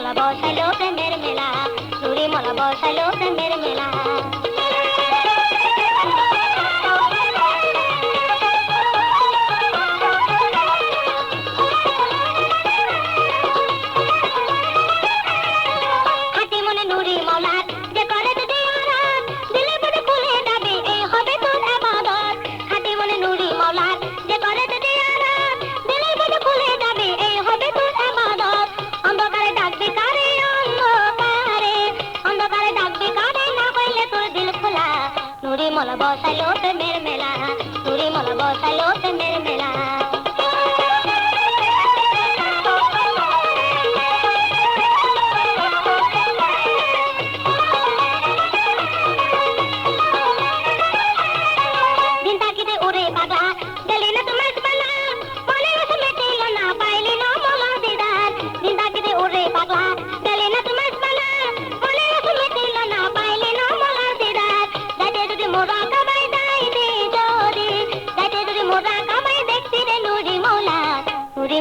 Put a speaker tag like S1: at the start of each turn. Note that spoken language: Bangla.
S1: মালা বসালো প্রেমের মেলা নুরি মলা বসালো প্রেমের মেলা। మొలబోసలో మెరమెల